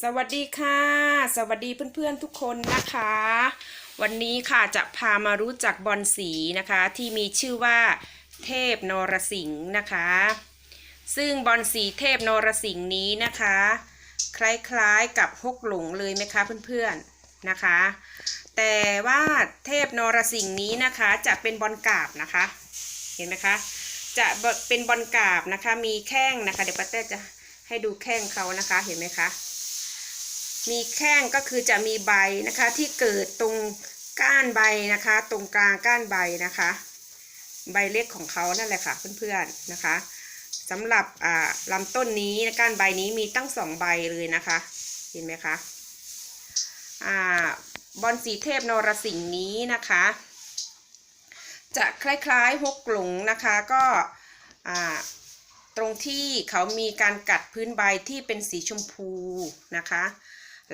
สวัสดีค่ะ สวัสดีเพื่อนๆทุกคนนะคะ วันนี้ค่ะจะพามารู้จักบอลสีนะคะ ที่มีชื่อว่า เทพนรสิงห์นะคะ ซึ่งบอลสีเทพนรสิงห์นี้นะคะ คล้ายๆกับฮกหลงเลยไหมคะเพื่อนๆนะคะ แต่ว่าเทพนรสิงห์นี้นะคะจะเป็นบอลกาบนะคะ เห็นไหมคะจะเป็นบอลกาบนะคะมีแข้งนะคะ เดี๋ยวป้าเต้จะให้ดูแข้งเขานะคะเห็นไหมคะ มีแข้งก็คือจะมีใบนะคะที่เกิดตรงก้านใบนะคะ ตรงกลางก้านใบนะคะ ใบเล็กของเขานั่นแหละค่ะเพื่อนๆนะคะสำหรับอ่าลำต้นนี้ก้านใบนี้มีตั้งสองใบเลยนะคะเห็นไหมคะอ่าบอลสีเทพนรสิงห์นี้นะคะ จะคล้ายๆฮกหลงนะคะก็ตรงที่เขามีการกัดพื้นใบที่เป็นสีชมพูนะคะ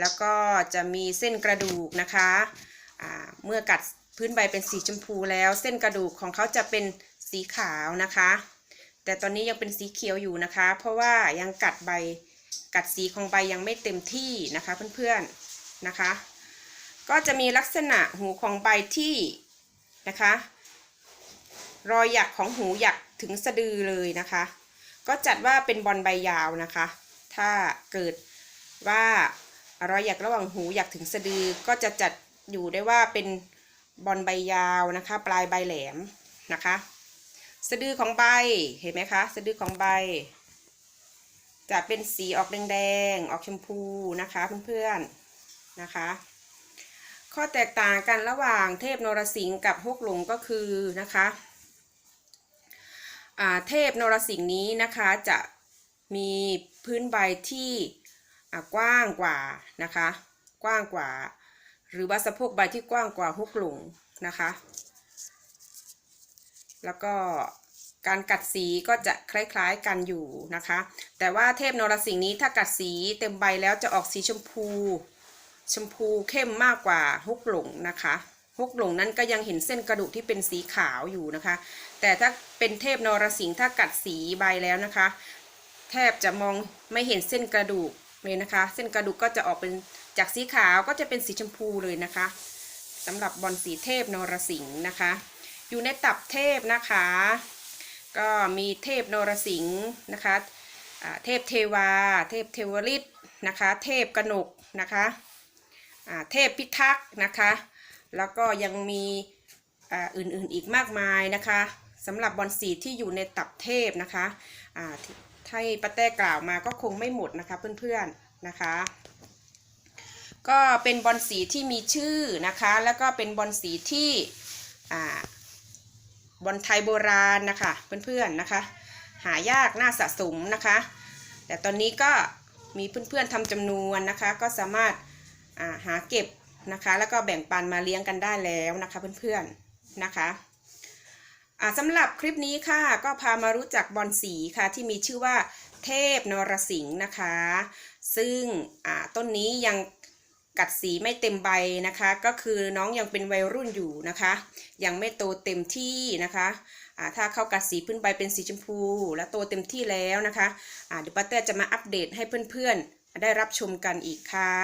แล้วก็จะมีเส้นกระดูกนะคะอ่าเมื่อกัดพื้นใบเป็นสีชมพูแล้ว เส้นกระดูกของเขาจะเป็นสีขาวนะคะ แต่ตอนนี้ยังเป็นสีเขียวอยู่นะคะ เพราะว่ายังกัดใบกัดสีของใบยังไม่เต็มที่นะคะเพื่อนๆนะคะ ก็จะมีลักษณะหูของใบที่นะคะ รอยหยักของหูหยักถึงสะดือเลยนะคะ ก็จัดว่าเป็นบอลใบยาวนะคะ ถ้าเกิดว่า รอยหยักระหว่างหูหยักถึงสะดือก็จะจัดอยู่ได้ว่าเป็นบอลใบยาวนะคะ ปลายใบแหลมนะคะ สะดือของใบเห็นไหมคะ สะดือของใบ จะเป็นสีออกแดงๆออกชมพูนะคะเพื่อนๆนะคะ ข้อแตกต่างกันระหว่างเทพนรสิงห์กับฮกหลงก็คือนะคะเทพนรสิงห์นี้นะคะจะมีพื้นใบที่ กว้างกว่านะคะ กว้างกว่า หรือว่าสะโพกใบที่กว้างกว่าฮุกหลงนะคะ แล้วก็การกัดสีก็จะคล้ายๆกันอยู่นะคะ แต่ว่าเทพนรสิงห์นี้ถ้ากัดสีเต็มใบแล้วจะออกสีชมพู ชมพูเข้มมากกว่าฮุกหลงนะคะฮกหลงนั้นก็ยังเห็นเส้นกระดูกที่เป็นสีขาวอยู่นะคะ แต่ถ้าเป็นเทพนรสิงห์ถ้ากัดสีใบแล้วนะคะ แทบจะมองไม่เห็นเส้นกระดูก เลยนะคะ เส้นกระดูกก็จะออกเป็นจากสีขาวก็จะเป็นสีชมพูเลยนะคะสำหรับบอลสีเทพนรสิงห์นะคะ อยู่ในตับเทพนะคะ ก็มีเทพนรสิงห์นะคะเทพเทวา เทพเทวฤทธิ์นะคะ เทพกนกนะคะเทพพิทักษ์นะคะ แล้วก็ยังมีอ,อื่นๆอีกมากมายนะคะสำหรับบอลสีที่อยู่ในตับเทพนะคะ ให้ป้าแต้กล่าวมาก็คงไม่หมดนะคะเพื่อนๆนะคะ ก็เป็นบอลสีที่มีชื่อนะคะ แล้วก็เป็นบอลสีที่บอลไทยโบราณนะคะเพื่อนๆนะคะ หายากน่าสะสมนะคะ แต่ตอนนี้ก็มีเพื่อนๆทำจำนวนนะคะ ก็สามารถาหาเก็บนะคะ แล้วก็แบ่งปันมาเลี้ยงกันได้แล้วนะคะเพื่อนๆนะคะ สำหรับคลิปนี้ค่ะก็พามารู้จักบอลสีค่ะที่มีชื่อว่าเทพนรสิงห์นะคะ ซึ่งต้นนี้ยังกัดสีไม่เต็มใบนะคะ ก็คือน้องยังเป็นวัยรุ่นอยู่นะคะ ยังไม่โตเต็มที่นะคะถ้าเข้ากัดสีพื้นใบเป็นสีชมพู และโตเต็มที่แล้วนะคะอ่าเดี๋ยวป้าเต้จะมาอัปเดตให้เพื่อนๆได้รับชมกันอีกค่ะ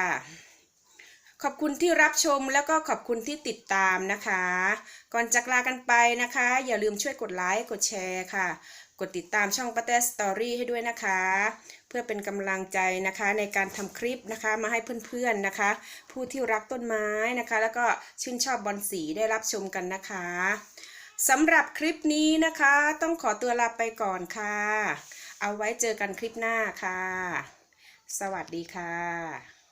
ขอบคุณที่รับชมแล้วก็ขอบคุณที่ติดตามนะคะ ก่อนจากลากันไปนะคะ อย่าลืมช่วยกดไลค์กดแชร์ค่ะ กดติดตามช่องป้าเต้สตอรี่ให้ด้วยนะคะ เพื่อเป็นกำลังใจนะคะในการทำคลิปนะคะมาให้เพื่อนๆนะคะ ผู้ที่รักต้นไม้นะคะ แล้วก็ชื่นชอบบอลสีได้รับชมกันนะคะสำหรับคลิปนี้นะคะ ต้องขอตัวลาไปก่อนค่ะ เอาไว้เจอกันคลิปหน้าค่ะ สวัสดีค่ะ